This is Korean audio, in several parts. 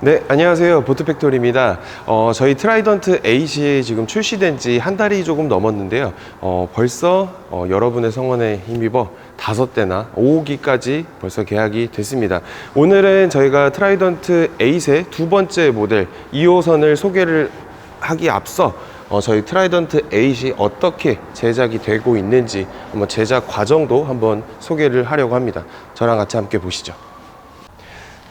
네, 안녕하세요. 보트팩토리입니다. 어, 저희 트라이던트 8이 지금 출시된 지 한 달이 조금 넘었는데요. 어, 벌써 어, 여러분의 성원에 힘입어 다섯 대나 5호기까지 벌써 계약이 됐습니다. 오늘은 저희가 트라이던트 8의 두 번째 모델 2호선을 소개를 하기 앞서 어, 저희 트라이던트 8이 어떻게 제작이 되고 있는지 한번 제작 과정도 한번 소개를 하려고 합니다. 저랑 같이 함께 보시죠.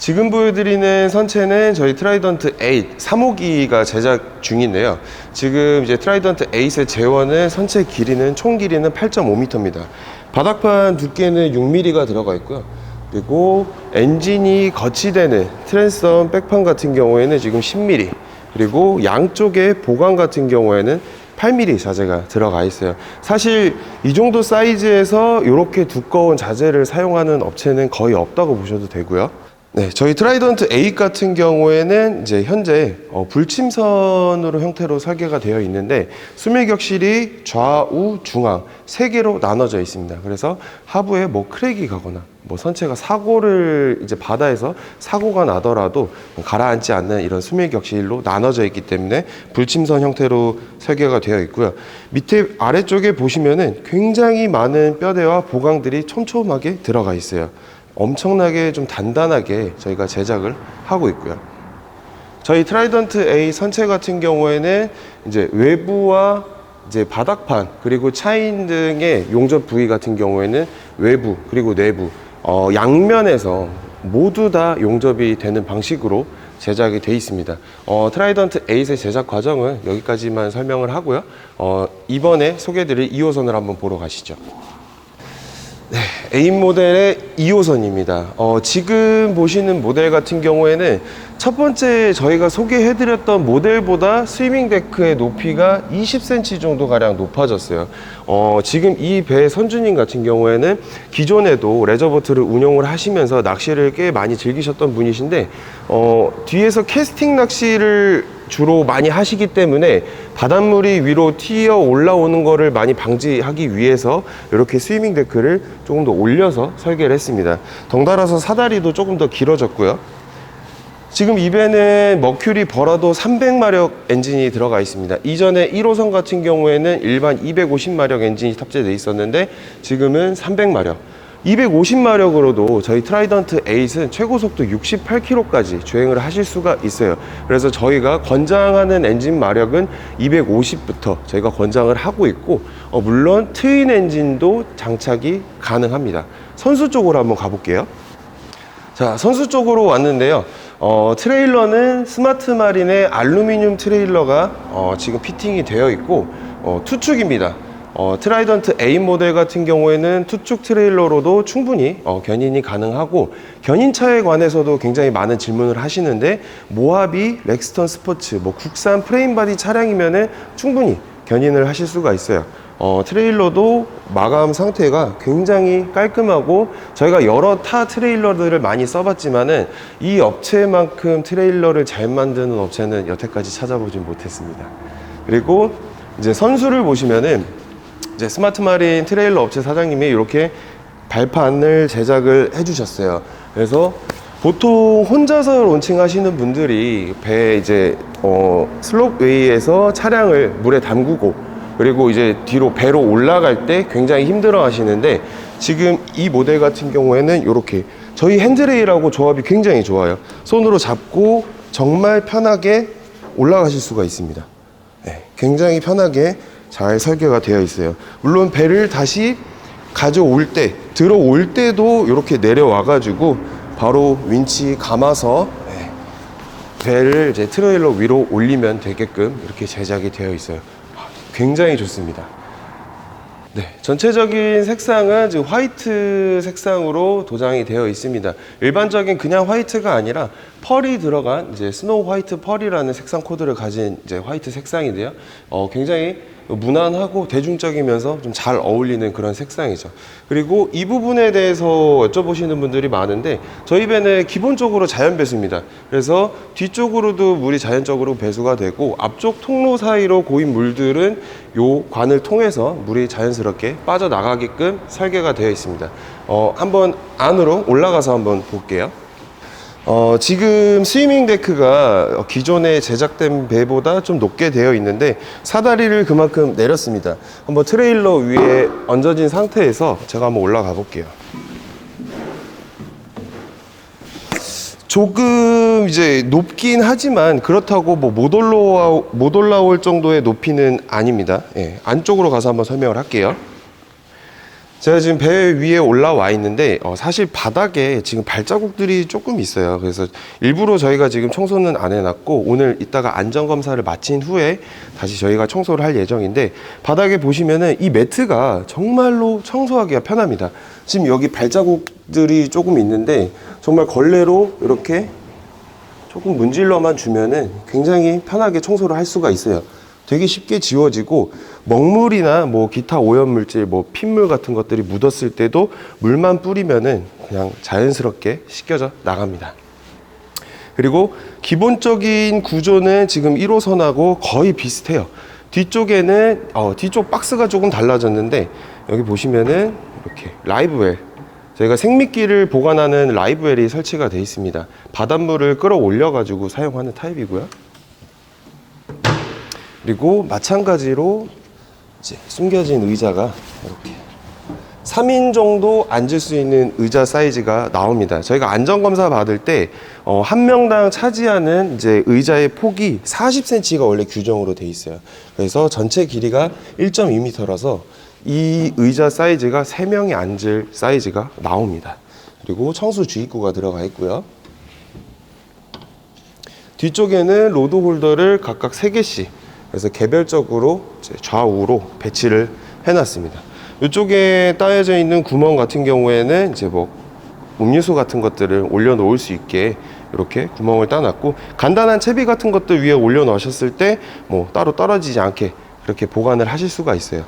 지금 보여드리는 선체는 저희 트라이던트 8 3호기가 제작 중인데요. 지금 이제 트라이던트 8의 재원은 선체 길이는 총 길이는 8.5m입니다. 바닥판 두께는 6mm가 들어가 있고요. 그리고 엔진이 거치되는 트랜스엄 백판 같은 경우에는 지금 10mm 그리고 양쪽에 보강 같은 경우에는 8mm 자재가 들어가 있어요. 사실 이 정도 사이즈에서 이렇게 두꺼운 자재를 사용하는 업체는 거의 없다고 보셔도 되고요. 네, 저희 트라이던트 8 같은 경우에는 이제 현재 어, 불침선으로 형태로 설계가 되어 있는데 수밀 격실이 좌우 중앙 세 개로 나눠져 있습니다. 그래서 하부에 뭐 크랙이 가거나 뭐 선체가 사고를 이제 바다에서 사고가 나더라도 가라앉지 않는 이런 수밀 격실로 나눠져 있기 때문에 불침선 형태로 설계가 되어 있고요. 밑에 아래쪽에 보시면은 굉장히 많은 뼈대와 보강들이 촘촘하게 들어가 있어요. 엄청나게 좀 단단하게 저희가 제작을 하고 있고요. 저희 트라이던트 A 선체 같은 경우에는 이제 외부와 이제 바닥판 그리고 차인 등의 용접 부위 같은 경우에는 외부 그리고 내부 어, 양면에서 모두 다 용접이 되는 방식으로 제작이 돼 있습니다. 어, 트라이던트 8의 제작 과정은 여기까지만 설명을 하고요. 어, 이번에 소개드릴 2호선을 한번 보러 가시죠. 네, A 모델의 2호선입니다. 어, 지금 보시는 모델 같은 경우에는 첫 번째 저희가 소개해드렸던 모델보다 스위밍 데크의 높이가 20cm 정도 가량 높아졌어요. 어, 지금 이 배 선주님 같은 경우에는 기존에도 레저보트를 운용을 하시면서 낚시를 꽤 많이 즐기셨던 분이신데 어, 뒤에서 캐스팅 낚시를 주로 많이 하시기 때문에 바닷물이 위로 튀어 올라오는 거를 많이 방지하기 위해서 이렇게 스위밍 데크를 조금 더 올려서 설계를 했습니다. 덩달아서 사다리도 조금 더 길어졌고요. 지금 이 배는 머큐리 버라도 300마력 엔진이 들어가 있습니다. 이전에 1호선 같은 경우에는 일반 250마력 엔진이 탑재되어 있었는데 지금은 300마력. 250마력으로도 저희 트라이던트 8은 최고 속도 68km까지 주행을 하실 수가 있어요. 그래서 저희가 권장하는 엔진 마력은 250부터 저희가 권장을 하고 있고, 어, 물론 트윈 엔진도 장착이 가능합니다. 선수 쪽으로 한번 가볼게요. 자, 선수 쪽으로 왔는데요. 어, 트레일러는 스마트 마린의 알루미늄 트레일러가 어, 지금 피팅이 되어 있고 어, 투축입니다. 어, 트라이던트 A 모델 같은 경우에는 투축 트레일러로도 충분히 어, 견인이 가능하고 견인차에 관해서도 굉장히 많은 질문을 하시는데 모하비, 렉스턴 스포츠, 뭐 국산 프레임 바디 차량이면은 충분히 견인을 하실 수가 있어요. 어, 트레일러도 마감 상태가 굉장히 깔끔하고 저희가 여러 타 트레일러들을 많이 써봤지만은 이 업체만큼 트레일러를 잘 만드는 업체는 여태까지 찾아보진 못했습니다. 그리고 이제 선수를 보시면은 이제 스마트 마린 트레일러 업체 사장님이 이렇게 발판을 제작을 해주셨어요. 그래서 보통 혼자서 론칭하시는 분들이 배 이제 어, 슬롭웨이에서 차량을 물에 담그고 그리고 이제 뒤로 배로 올라갈 때 굉장히 힘들어 하시는데 지금 이 모델 같은 경우에는 이렇게 저희 핸드레일하고 조합이 굉장히 좋아요. 손으로 잡고 정말 편하게 올라가실 수가 있습니다. 네, 굉장히 편하게 잘 설계가 되어 있어요. 물론 배를 다시 가져올 때, 들어올 때도 이렇게 내려와가지고 바로 윈치 감아서 네, 배를 이제 트레일러 위로 올리면 되게끔 이렇게 제작이 되어 있어요. 굉장히 좋습니다. 네, 전체적인 색상은 지금 화이트 색상으로 도장이 되어 있습니다. 일반적인 그냥 화이트가 아니라 펄이 들어간 이제 스노우 화이트 펄이라는 색상 코드를 가진 이제 화이트 색상인데요. 어, 굉장히 무난하고 대중적이면서 좀 잘 어울리는 그런 색상이죠. 그리고 이 부분에 대해서 여쭤보시는 분들이 많은데 저희 배는 기본적으로 자연 배수입니다. 그래서 뒤쪽으로도 물이 자연적으로 배수가 되고 앞쪽 통로 사이로 고인 물들은 요 관을 통해서 물이 자연스럽게 빠져나가게끔 설계가 되어 있습니다. 어, 한번 안으로 올라가서 한번 볼게요. 어, 지금 스위밍 데크가 기존에 제작된 배보다 좀 높게 되어 있는데 사다리를 그만큼 내렸습니다. 한번 트레일러 위에 얹어진 상태에서 제가 한번 올라가 볼게요. 조금 이제 높긴 하지만 그렇다고 뭐 못 올라와 못 올라올 정도의 높이는 아닙니다. 예, 안쪽으로 가서 한번 설명을 할게요. 제가 지금 배 위에 올라와 있는데 어, 사실 바닥에 지금 발자국들이 조금 있어요. 그래서 일부러 저희가 지금 청소는 안 해놨고 오늘 이따가 안전 검사를 마친 후에 다시 저희가 청소를 할 예정인데 바닥에 보시면은 이 매트가 정말로 청소하기가 편합니다. 지금 여기 발자국들이 조금 있는데 정말 걸레로 이렇게 조금 문질러만 주면은 굉장히 편하게 청소를 할 수가 있어요. 되게 쉽게 지워지고 먹물이나 뭐 기타 오염물질, 뭐 핏물 같은 것들이 묻었을 때도 물만 뿌리면은 그냥 자연스럽게 씻겨져 나갑니다. 그리고 기본적인 구조는 지금 1호선하고 거의 비슷해요. 뒤쪽에는 어, 뒤쪽 박스가 조금 달라졌는데 여기 보시면은 이렇게 라이브웰 저희가 생미끼를 보관하는 라이브웰이 설치가 되어 있습니다. 바닷물을 끌어올려 가지고 사용하는 타입이고요. 그리고 마찬가지로 숨겨진 의자가 이렇게 3인 정도 앉을 수 있는 의자 사이즈가 나옵니다. 저희가 안전검사 받을 때, 어, 한 명당 차지하는 이제 의자의 폭이 40cm가 원래 규정으로 돼 있어요. 그래서 전체 길이가 1.2m라서 이 의자 사이즈가 3명이 앉을 사이즈가 나옵니다. 그리고 청수 주입구가 들어가 있고요. 뒤쪽에는 로드 홀더를 각각 3개씩 그래서 개별적으로 좌우로 배치를 해놨습니다. 이쪽에 따여져 있는 구멍 같은 경우에는 이제 뭐 음료수 같은 것들을 올려놓을 수 있게 이렇게 구멍을 따놨고 간단한 채비 같은 것들 위에 올려놓으셨을 때 뭐 따로 떨어지지 않게 그렇게 보관을 하실 수가 있어요.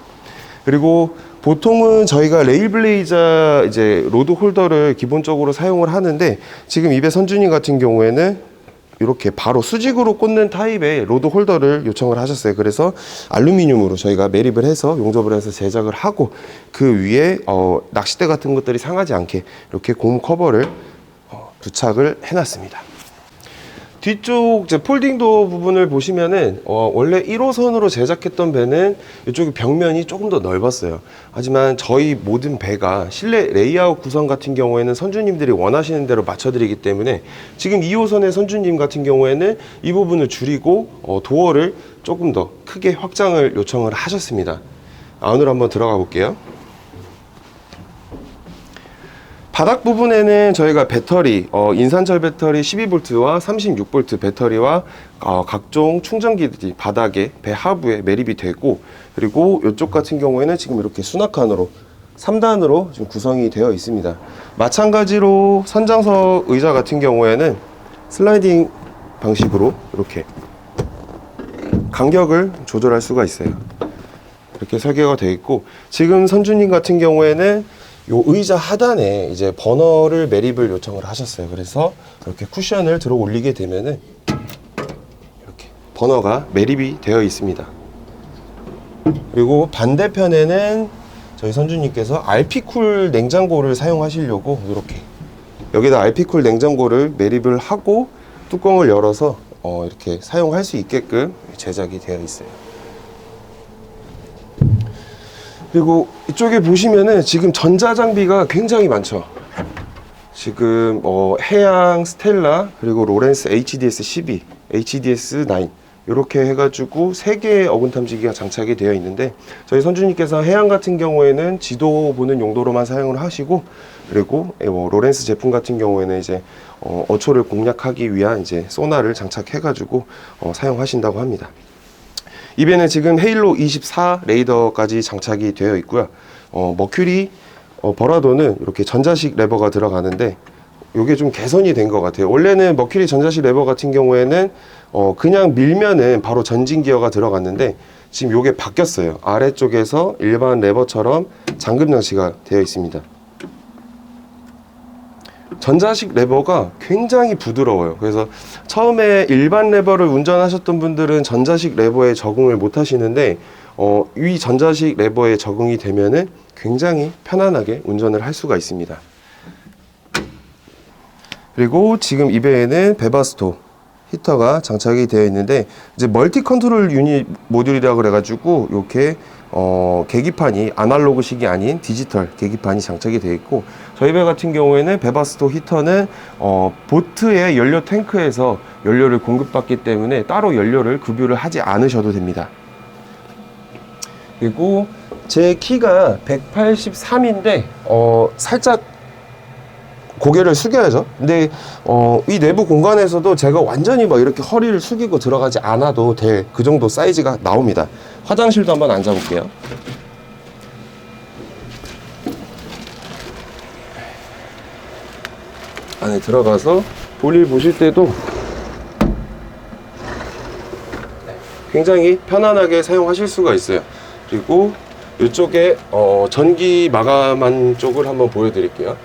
그리고 보통은 저희가 레일 블레이저 이제 로드 홀더를 기본적으로 사용을 하는데 지금 입에 선준이 같은 경우에는 이렇게 바로 수직으로 꽂는 타입의 로드 홀더를 요청을 하셨어요. 그래서 알루미늄으로 저희가 매립을 해서 용접을 해서 제작을 하고 그 위에 어, 낚싯대 같은 것들이 상하지 않게 이렇게 고무 커버를 어, 부착을 해놨습니다. 뒤쪽 이제 폴딩도 부분을 보시면은 어, 원래 1호선으로 제작했던 배는 이쪽 벽면이 조금 더 넓었어요. 하지만 저희 모든 배가 실내 레이아웃 구성 같은 경우에는 선주님들이 원하시는 대로 맞춰드리기 때문에 지금 2호선의 선주님 같은 경우에는 이 부분을 줄이고 어, 도어를 조금 더 크게 확장을 요청을 하셨습니다. 안으로 한번 들어가 볼게요. 바닥 부분에는 저희가 배터리, 어, 인산철 배터리 12V와 36V 배터리와 어, 각종 충전기들이 바닥에 배 하부에 매립이 되고 그리고 이쪽 같은 경우에는 지금 이렇게 수납칸으로 3단으로 지금 구성이 되어 있습니다. 마찬가지로 선장석 의자 같은 경우에는 슬라이딩 방식으로 이렇게 간격을 조절할 수가 있어요. 이렇게 설계가 되어 있고 지금 선주님 같은 경우에는 요 의자 하단에 이제 버너를 매립을 요청을 하셨어요. 그래서 이렇게 쿠션을 들어 올리게 되면은 이렇게 버너가 매립이 되어 있습니다. 그리고 반대편에는 저희 선주님께서 RP쿨 냉장고를 사용하시려고 이렇게 여기다 RP쿨 냉장고를 매립을 하고 뚜껑을 열어서 어, 이렇게 사용할 수 있게끔 제작이 되어 있어요. 그리고 이쪽에 보시면은 지금 전자장비가 굉장히 많죠. 지금 어, 해양 스텔라 그리고 로렌스 HDS 12, HDS 9 이렇게 해가지고 세 개의 어군 탐지기가 장착이 되어 있는데 저희 선주님께서 해양 같은 경우에는 지도 보는 용도로만 사용을 하시고 그리고 예, 뭐 로렌스 제품 같은 경우에는 이제 어, 어초를 공략하기 위한 이제 소나를 장착해가지고 어, 사용하신다고 합니다. 이 배는 지금 헤일로 24 레이더까지 장착이 되어 있고요. 어, 머큐리 어, 버라도는 이렇게 전자식 레버가 들어가는데 이게 좀 개선이 된 것 같아요. 원래는 머큐리 전자식 레버 같은 경우에는 어, 그냥 밀면은 바로 전진 기어가 들어갔는데 지금 이게 바뀌었어요. 아래쪽에서 일반 레버처럼 잠금 장치가 되어 있습니다. 전자식 레버가 굉장히 부드러워요. 그래서 처음에 일반 레버를 운전하셨던 분들은 전자식 레버에 적응을 못 하시는데 어, 이 전자식 레버에 적응이 되면은 굉장히 편안하게 운전을 할 수가 있습니다. 그리고 지금 이 배에는 베바스토 히터가 장착이 되어 있는데 이제 멀티 컨트롤 유닛 모듈이라 그래가지고 이렇게 어, 계기판이 아날로그식이 아닌 디지털 계기판이 장착이 되어 있고 저희 배 같은 경우에는 베바스토 히터는 어, 보트의 연료 탱크에서 연료를 공급받기 때문에 따로 연료를 급유를 하지 않으셔도 됩니다. 그리고 제 키가 183인데 어, 살짝 고개를 숙여야죠. 근데 어, 이 내부 공간에서도 제가 완전히 막 이렇게 허리를 숙이고 들어가지 않아도 될 그 정도 사이즈가 나옵니다. 화장실도 한번 앉아볼게요. 안에 들어가서 볼일 보실 때도 굉장히 편안하게 사용하실 수가 있어요. 그리고 이쪽에 어, 전기 마감한 쪽을 한번 보여드릴게요.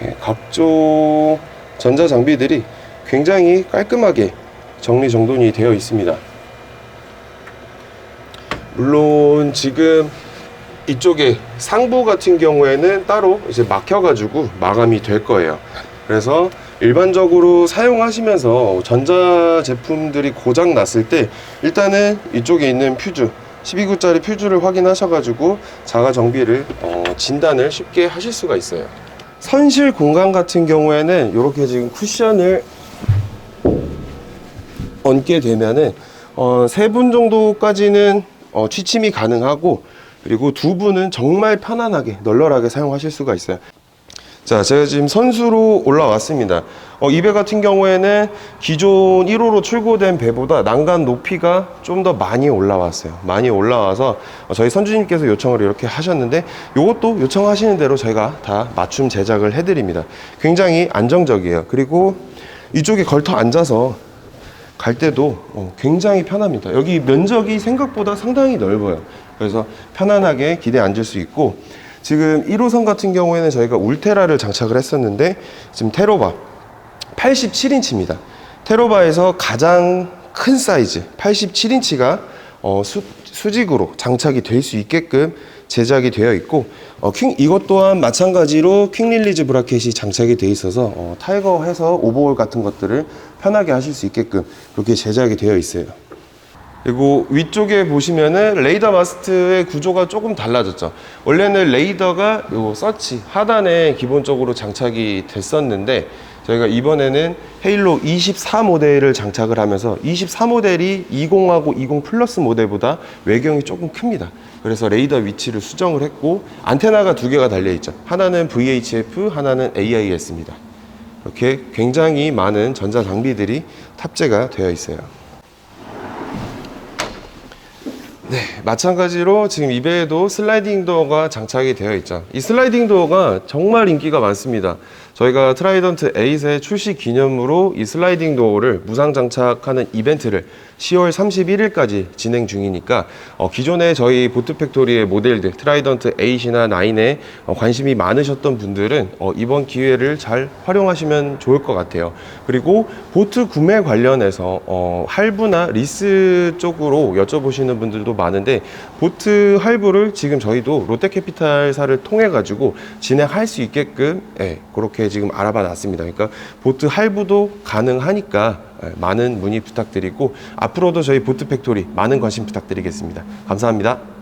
이렇게 각종 전자 장비들이 굉장히 깔끔하게 정리정돈이 되어 있습니다. 물론 지금 이쪽에 상부 같은 경우에는 따로 이제 막혀가지고 마감이 될 거예요. 그래서 일반적으로 사용하시면서 전자 제품들이 고장 났을 때 일단은 이쪽에 있는 퓨즈 12구짜리 퓨즈를 확인하셔가지고 자가 정비를 어, 진단을 쉽게 하실 수가 있어요. 선실 공간 같은 경우에는 이렇게 지금 쿠션을 얹게 되면은 어, 세 분 정도까지는 어, 취침이 가능하고 그리고 두 분은 정말 편안하게 널널하게 사용하실 수가 있어요. 자, 제가 지금 선수로 올라왔습니다. 어, 이 배 같은 경우에는 기존 1호로 출고된 배보다 난간 높이가 좀 더 많이 올라왔어요. 많이 올라와서 어, 저희 선주님께서 요청을 이렇게 하셨는데 이것도 요청하시는 대로 저희가 다 맞춤 제작을 해드립니다. 굉장히 안정적이에요. 그리고 이쪽에 걸터 앉아서 갈 때도 어, 굉장히 편합니다. 여기 면적이 생각보다 상당히 넓어요. 그래서 편안하게 기대 앉을 수 있고 지금 1호선 같은 경우에는 저희가 울테라를 장착을 했었는데 지금 테로바 87인치입니다. 테로바에서 가장 큰 사이즈 87인치가 어, 수, 수직으로 장착이 될 수 있게끔 제작이 되어 있고 어, 퀸, 이것 또한 마찬가지로 퀵 릴리즈 브라켓이 장착이 되어 있어서 어, 타이거 해서 오버홀 같은 것들을 편하게 하실 수 있게끔 그렇게 제작이 되어 있어요. 그리고 위쪽에 보시면은 레이더 마스트의 구조가 조금 달라졌죠. 원래는 레이더가 요 서치 하단에 기본적으로 장착이 됐었는데 저희가 이번에는 헤일로 24 모델을 장착을 하면서 24 모델이 20하고 20 플러스 모델보다 외경이 조금 큽니다. 그래서 레이더 위치를 수정을 했고 안테나가 두 개가 달려 있죠. 하나는 VHF, 하나는 AIS입니다. 이렇게 굉장히 많은 전자 장비들이 탑재가 되어 있어요. 네, 마찬가지로 지금 이 배에도 슬라이딩 도어가 장착이 되어 있죠. 이 슬라이딩 도어가 정말 인기가 많습니다. 저희가 트라이던트 8의 출시 기념으로 이 슬라이딩 도어를 무상 장착하는 이벤트를 10월 31일까지 진행 중이니까 어, 기존에 저희 보트 팩토리의 모델들 트라이던트 8이나 9에 어, 관심이 많으셨던 분들은 어, 이번 기회를 잘 활용하시면 좋을 것 같아요. 그리고 보트 구매 관련해서 어, 할부나 리스 쪽으로 여쭤보시는 분들도 많은데 보트 할부를 지금 저희도 롯데캐피탈사를 통해 가지고 진행할 수 있게끔 예, 그렇게 지금 알아봐 놨습니다. 그러니까 보트 할부도 가능하니까 예, 많은 문의 부탁드리고 앞으로도 저희 보트 팩토리 많은 관심 부탁드리겠습니다. 감사합니다.